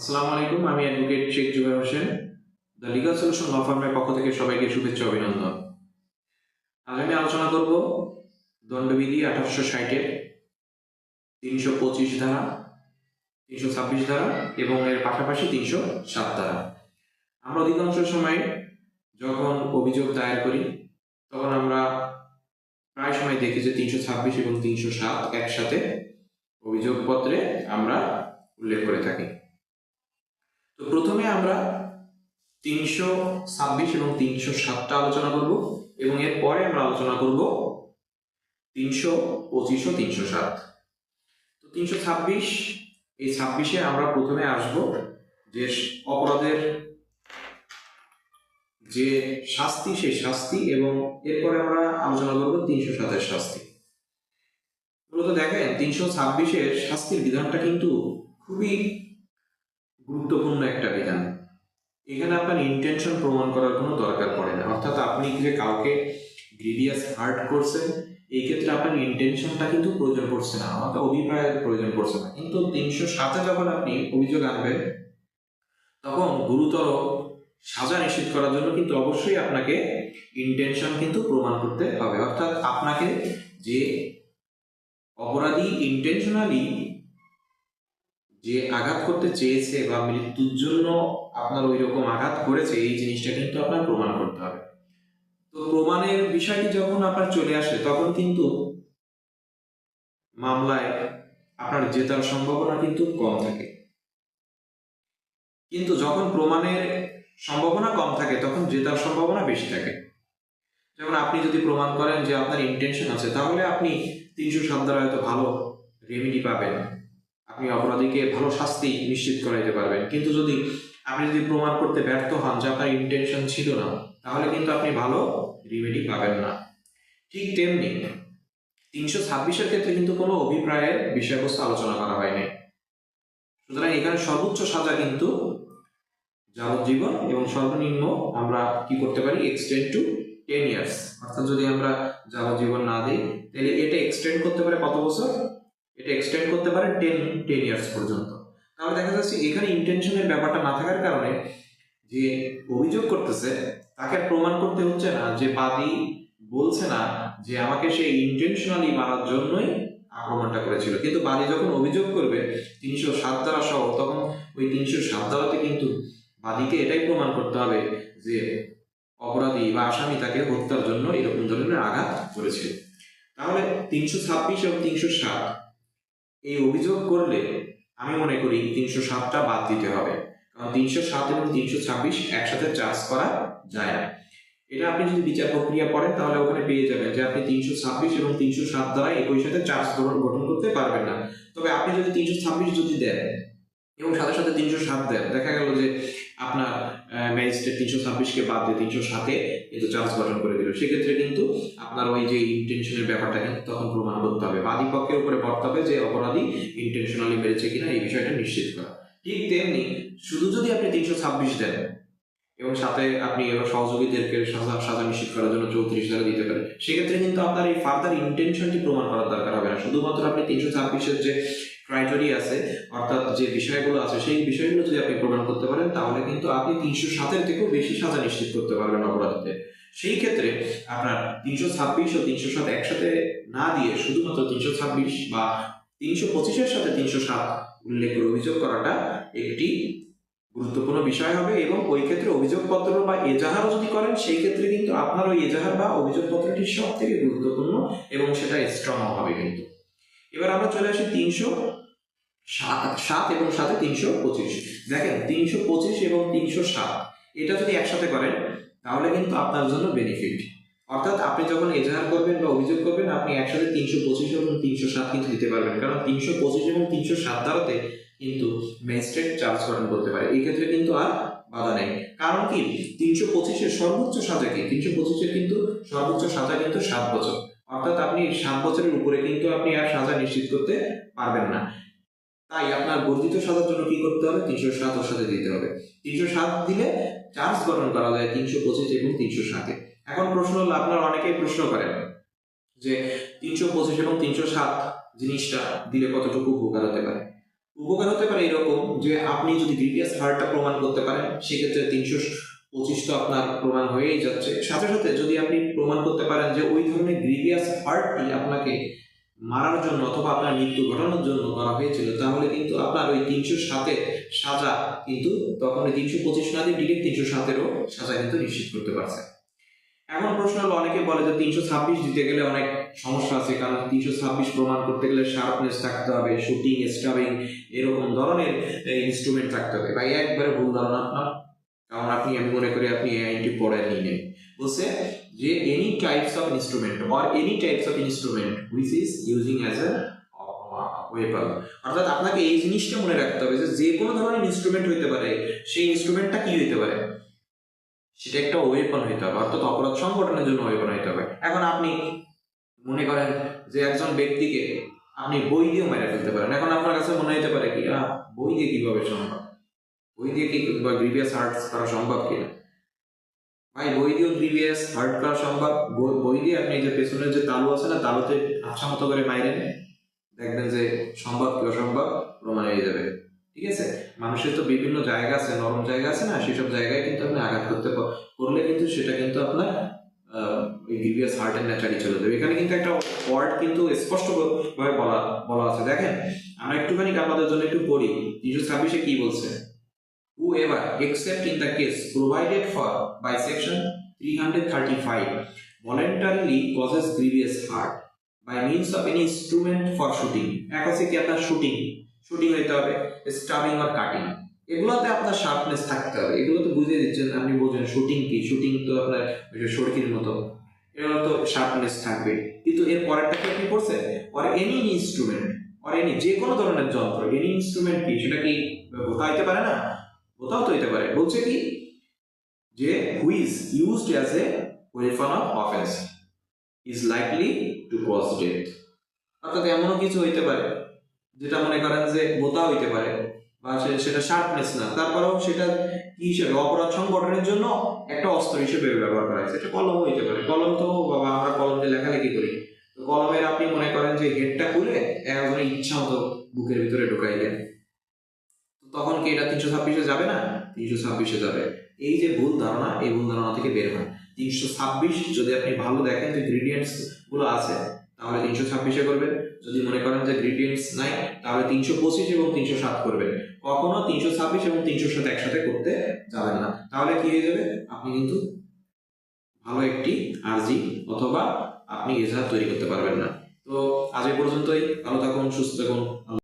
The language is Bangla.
আসসালামু আলাইকুম, আমি advocate Sheikh Zubair Hossain, the legal solution law ফার্মের পক্ষ থেকে সবাইকে শুভেচ্ছা অভিনন্দন। আজ আমি আলোচনা করব দণ্ডবিধি আঠারোশো ষাটের তিনশো পঁচিশ ধারা, তিনশো ছাব্বিশ ধারা এবং এর পাশাপাশি তিনশো সাত ধারা। আমরা অধিকাংশ সময় যখন অভিযোগ দায়ের করি, তখন আমরা প্রায় সময় দেখি যে তিনশো ছাব্বিশ এবং তিনশো সাত একসাথে অভিযোগপত্রে আমরা উল্লেখ করে থাকি। তো প্রথমে আমরা তিনশো ছাব্বিশ এবং তিনশো সাতটা আলোচনা করব এবং এরপরে আমরা আলোচনা করব তিনশো পঁচিশ ও তিনশো সাত। তো তিনশো ছাব্বিশ, এই ছাব্বিশে আমরা প্রথমে আসব যে অপরাধের যে শাস্তি, সেই শাস্তি এবং এরপরে আমরা আলোচনা করব তিনশো সাতের শাস্তি। মূলত দেখেন, তিনশো ছাব্বিশের শাস্তির বিধানটা কিন্তু খুবই এখানে আপনার ইন্টেনশন প্রমাণ করার কোনো দরকার পড়ে না। অর্থাৎ আপনি যে কাউকে গ্রিভিয়াস হার্ট করছেন, এই ক্ষেত্রে আপনার ইন্টেনশনটা কিন্তু প্রয়োজন পড়ছে না, আমাকে অভিপ্রায়ের প্রয়োজন পড়ছে না। কিন্তু তিনশো সাতে যখন আপনি অভিযোগ আনবেন, তখন গুরুতর সাজা নিশ্চিত করার জন্য কিন্তু অবশ্যই আপনাকে ইন্টেনশন কিন্তু প্রমাণ করতে হবে। অর্থাৎ আপনাকে যে অপরাধী ইন্টেনশনালি যে আঘাত করতে চেয়েছে বা মৃত্যুর জন্য আপনার ওই রকম আঘাত করেছে, এই জিনিসটা কিন্তু আপনার প্রমাণ করতে হবে। তো প্রমাণের বিষয়টি যখন আপনার চলে আসে, তখন কিন্তু মামলায় আপনার জেতার সম্ভাবনা কিন্তু কম থাকে। কিন্তু যখন প্রমাণের সম্ভাবনা কম থাকে, তখন জেতার সম্ভাবনা বেশি থাকে। যেমন আপনি যদি প্রমাণ করেন যে আপনার ইন্টেনশন আছে, তাহলে আপনি তিনশো সাত দ্বারা হয়তো ভালো রেমিডি পাবেন। আপনি অপরাধীকে ভালো শাস্তি নিশ্চিত করাইতে পারবেন। কিন্তু যদি আপনি যদি প্রমাণ করতে ব্যর্থ হন, যে আপনার ইন্টেনশন ছিল না, তাহলে কিন্তু আপনি ভালো রিমেডি পাবেন না। ঠিক তেমনি তিনশো ছাব্বিশের ক্ষেত্রে কিন্তু কোনো অভিপ্রায়ের বিষয়বস্তু আলোচনা করা হয়নি। সুতরাং এখানে সর্বোচ্চ সাজা কিন্তু যাবজ্জীবন এবং সর্বনিম্ন আমরা কি করতে পারি? এক্সটেন্ড টু টেন ইয়ার্স অর্থাৎ যদি আমরা যাবজ্জীবন না দিই, তাহলে এটা এক্সটেন্ড করতে পারে কত বছর? এটা এক্সটেন্ড করতে পারে টেন টেন ইয়ার্স পর্যন্ত। তাহলে দেখা যাচ্ছে এখানে ইন্টেনশনের ব্যাপারটা না থাকার কারণে যে অভিযোগ করতেছে, তাকে প্রমাণ করতে হচ্ছে না। যে বাদী বলছে না যে আমাকে সে ইন্টেনশনালি মারার জন্যই আক্রমণটা করেছিল। কিন্তু বাদী যখন অভিযোগ করবে তিনশো সাত দ্বারা সহ, তখন ওই তিনশো সাত দ্বারাতে কিন্তু বাদীকে এটাই প্রমাণ করতে হবে যে অপরাধী বা আসামি তাকে হত্যার জন্য এরকম ধরনের আঘাত করেছিল তাহলে তিনশো ছাব্বিশ এবং তিনশো সাত এই অভিযোগ করলে আমি মনে করি তিনশো সাতটা বাদ দিতে হবে। কারণ তিনশো সাত এবং তিনশো ছাব্বিশ একসাথে চার্জ করা যায় না। এটা আপনি যদি বিচার প্রক্রিয়া করেন, তাহলে ওখানে পেয়ে যাবেন যে আপনি তিনশো ছাব্বিশ এবং তিনশো সাত দ্বারা একই সাথে চার্জ গঠন করতে পারবেন না। তবে আপনি যদি তিনশো ছাব্বিশ যদি দেন এবং সাথে সাথে তিনশো সাত দেন। দেখা গেল যে আপনার ম্যাজিস্ট্রেট তিনশো ছাব্বিশকে বাদ দিয়ে তিনশো সাতে কিন্তু চার্জ গঠন করে দিল। সেক্ষেত্রে কিন্তু আপনার ওই যে ইন্টেনশনের ব্যাপারটা কিন্তু তখন প্রমাণ করতে হবে। বাদী পক্ষের উপরে হবে যে অপরাধী ইন্টেনশনালি মেরেছে কিনা এই বিষয়টা নিশ্চিত করা। ঠিক তেমনি শুধু যদি আপনি তিনশো ছাব্বিশ দেন এবং সাথে আপনি সহযোগীদেরকে সাজা সাজা নিশ্চিত করার জন্য চৌত্রিশ ধারা দিতে পারেন, সেক্ষেত্রে কিন্তু আপনার এই ফার্দার ইন্টেনশনটি প্রমাণ করার দরকার হবে না। শুধুমাত্র আপনি তিনশো ছাব্বিশের যে ক্রাইটেরিয়া আছে, অর্থাৎ যে বিষয়গুলো আছে, সেই বিষয়গুলো যদি আপনি প্রমাণ করতে পারেন, তাহলে কিন্তু আপনি তিনশো সাতের থেকেও বেশি সাজা নিশ্চিত করতে পারবেন অপরাধীদের। সেই ক্ষেত্রে আপনার তিনশো ছাব্বিশ ও তিনশো সাত একসাথে না দিয়ে শুধুমাত্র তিনশো ছাব্বিশ বা তিনশো পঁচিশের সাথে তিনশো সাত উল্লেখ অভিযোগ করাটা একটি গুরুত্বপূর্ণ বিষয় হবে এবং ওই ক্ষেত্রে অভিযোগপত্র বা এজাহারও যদি করেন, সেই ক্ষেত্রে কিন্তু আপনার ওই এজাহার বা অভিযোগপত্রটি সব থেকে গুরুত্বপূর্ণ এবং সেটা স্ট্রং হবে কিন্তু। এবার আমরা চলে আসি তিনশো সাত সাত এবং সাথে তিনশো পঁচিশ। দেখেন, তিনশো পঁচিশ এবং তিনশো সাত। এটা যদি একসাথে করেন, তাহলে কিন্তু আপনার জন্য বেনিফিট অর্থাৎ আপনি যখন এজাহার করবেন বা অভিযোগ করবেন, আপনি একসাথে তিনশো পঁচিশ এবং তিনশো সাত কিন্তু দিতে পারবেন। কারণ তিনশো পঁচিশ এবং তিনশো সাত দ্বারাতে কিন্তু ম্যাজিস্ট্রেট চার্জ গঠন করতে পারে। এই ক্ষেত্রে কিন্তু আর বাধা নেই। কারণ কি? তিনশো পঁচিশের সর্বোচ্চ সাজা কি? তিনশো পঁচিশের কিন্তু সর্বোচ্চ সাজা কিন্তু সাত বছর। অর্থাৎ আপনি সাত বছরের উপরে কিন্তু আপনি আর সাজা নিশ্চিত করতে পারবেন না। তাই আপনার বর্ধিত সাজার জন্য কি করতে হবে? তিনশো সাত ওর সাথে দিতে হবে। তিনশো সাত দিলে চার্জ গঠন করা যায় তিনশো পঁচিশ এবং তিনশো সাতে এখন প্রশ্ন হলো, আপনার অনেকেই প্রশ্ন করেন যে তিনশো পঁচিশ এবং তিনশো সাত জিনিসটা দিলে কতটুকু উপকার হতে পারে? উপকার হতে পারে এরকম যে আপনি যদি গ্রিভিয়াস হারটা প্রমাণ করতে পারেন, সেক্ষেত্রে তিনশো পঁচিশ তো আপনার প্রমাণ হয়েই যাচ্ছে। সাথে সাথে যদি আপনি প্রমাণ করতে পারেন যে ওই ধরনের গ্রিভিয়াস হার্টটি আপনাকে মারার জন্য অথবা আপনার মৃত্যু ঘটানোর জন্য করা হয়েছিল, তাহলে কিন্তু আপনার ওই তিনশো সাতে সাজা কিন্তু তখন ওই তিনশো পঁচিশ না দিয়ে ডিরেক্ট তিনশো সাতেরও সাজা কিন্তু নিশ্চিত করতে পারছে। এখন প্রশ্ন হলো, অনেকে বলে যে তিনশো ছাব্বিশ দিতে গেলে অনেক সমস্যা আছে, কারণ তিনশো ছাব্বিশ প্রমাণ করতে গেলে শার্পনেস থাকতে হবে, শুটিং স্টাবিং এরকম ধরনের ইনস্ট্রুমেন্ট থাকতে হবে। ভাই একবারে ভুল ধারণা আপনার? কারণ আপনি, আমি মনে করি আপনি আইনটি পড়ে নিয়ে নেন বলছে যে any types of instrument or any types of instrument which is using as a weapon অর্থাৎ আপনাকে এই জিনিসটা মনে রাখতে হবে যে যে কোনো ধরনের ইনস্ট্রুমেন্ট হইতে পারে, সেই ইনস্ট্রুমেন্টটা কি হইতে পারে? সেটা একটা ওয়েপন হইতে হবে। অর্থাৎ অপরাধ সংগঠনের জন্য ওয়েপন হইতে হবে। এখন আপনি মনে করেন যে একজন ব্যক্তিকে আপনি বই দিয়েও মেরে ফেলতে পারেন। এখন আপনার কাছে মনে হতে পারে কি বই দিয়ে কীভাবে সম্ভব? বই দিয়ে কি বা গ্রিভিয়াস হার্ট করা সম্ভব কিনা? ভাই বই দিয়েও গ্রিভিয়াস হার্ট করা সম্ভব। বই- দিয়ে আপনি যে পেছনের যে তালু আছে না, তালুতে আচ্ছা মতো করে মাইরেন দেখবেন যে সম্ভব কি অসম্ভব, প্রমাণ হয়ে যাবে। ঠিক আছে? মানুষের তো বিভিন্ন জায়গা আছে, নরম জায়গা আছে না, সেসব জায়গায় কিন্তু আপনি আঘাত করতে করলে কিন্তু সেটা কিন্তু আপনার ওই গ্রিভিয়াস হার্টের ন্যাচারি চলে যাবে। এখানে কিন্তু একটা ওয়ার্ড কিন্তু স্পষ্ট ভাবে বলা বলা আছে। দেখেন, আমরা একটুখানি আমাদের জন্য একটু পড়ি। তিনশো ছাব্বিশে কি বলছে? Whoever except in the case provided for by section 335 voluntarily causes grievous hurt by means of any instrument for shooting, এক হচ্ছে কি আপনার শুটিং শুটিং হইতে হবে স্টাবিং আর কাটিং এগুলোতে আপনার শার্পনেস থাকতে হবে এগুলো তো বুঝিয়ে দিচ্ছেন, আপনি বলছেন শুটিং কি শুটিং তো আপনার যে মতো, এগুলো তো শার্পনেস থাকবে, কিন্তু এর পরেরটা কি পড়ছে আর এনি ইনস্ট্রুমেন্ট অর এনি যে কোনো ধরনের যন্ত্র এনি ইনস্ট্রুমেন্ট কি, সেটা কি হইতে পারে না? বোতাও তো হইতে পারে বলছে কি? যে which used as a weapon of offence is likely to cause death অর্থাৎ এমনও কিছু হইতে পারে, যেটা মনে করেন যে বোতা হইতে পারে, বা সেটা শার্পনেস না। তারপরেও সেটা কি হিসেবে? অপরাধ সংগঠনের জন্য একটা অস্ত্র হিসেবে ব্যবহার করা হয় সেটা কলম হইতে পারে। কলম তো বাবা, আমরা কলম দিয়ে লেখালেখি করি। তো কলমের আপনি মনে করেন যে হেডটা খুলে একজনের ইচ্ছা মতো বুকের ভিতরে ঢুকাইলেন। তখন কি এটা তিনশো ছাব্বিশে যাবে না? তিনশো ছাব্বিশে যাবে। এই যে ভুল ধারণা, এই ভুল ধারণা থেকে বের হয় তিনশো ছাব্বিশ, যদি আপনি ভালো দেখেন যে গ্রিডিয়েন্টসগুলো আছে, তাহলে তিনশো ছাব্বিশে করবেন। যদি মনে করেন যে গ্রিডিয়েন্টস নাই, তাহলে তিনশো পঁচিশ এবং তিনশো সাত করবেন। কখনো তিনশো ছাব্বিশ এবং তিনশো সাত একসাথে করতে যাবেন না। তাহলে কি হয়ে যাবে? আপনি কিন্তু ভালো একটি আরজি অথবা আপনি এজাহার তৈরি করতে পারবেন না। তো আজ এই পর্যন্তই। ভালো থাকুন, সুস্থ থাকুন।